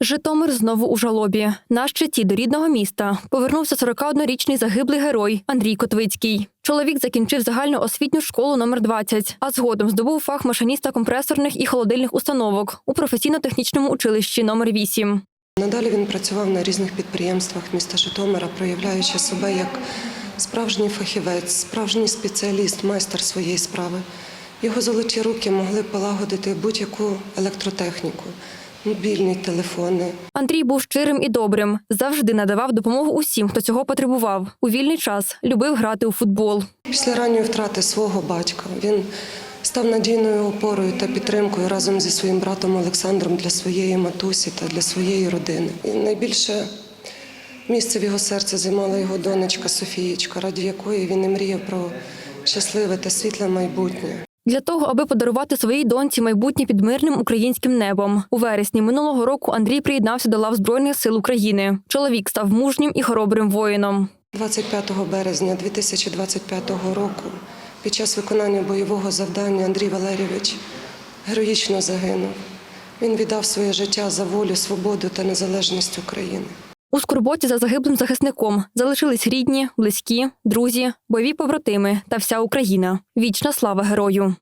Житомир знову у жалобі. На щиті до рідного міста повернувся 41-річний загиблий герой Андрій Котвицький. Чоловік закінчив загальну освітню школу номер 20, а згодом здобув фах машиніста компресорних і холодильних установок у професійно-технічному училищі номер 8. Надалі він працював на різних підприємствах міста Житомира, проявляючи себе як справжній фахівець, справжній спеціаліст, майстер своєї справи. Його золоті руки могли полагодити будь-яку електротехніку, мобільні телефони, Андрій був щирим і добрим, завжди надавав допомогу усім, хто цього потребував. У вільний час любив грати у футбол. Після ранньої втрати свого батька він став надійною опорою та підтримкою разом зі своїм братом Олександром для своєї матусі та для своєї родини. І найбільше місце в його серці займала його донечка Софієчка, раді якої він і мріяв про щасливе та світле майбутнє. Для того, аби подарувати своїй доньці майбутнє під мирним українським небом. У вересні минулого року Андрій приєднався до лав Збройних сил України. Чоловік став мужнім і хоробрим воїном. 25 березня 2025 року під час виконання бойового завдання Андрій Валерійович героїчно загинув. Він віддав своє життя за волю, свободу та незалежність України. У скорботі за загиблим захисником залишились рідні, близькі, друзі, бойові побратими та вся Україна. Вічна слава герою.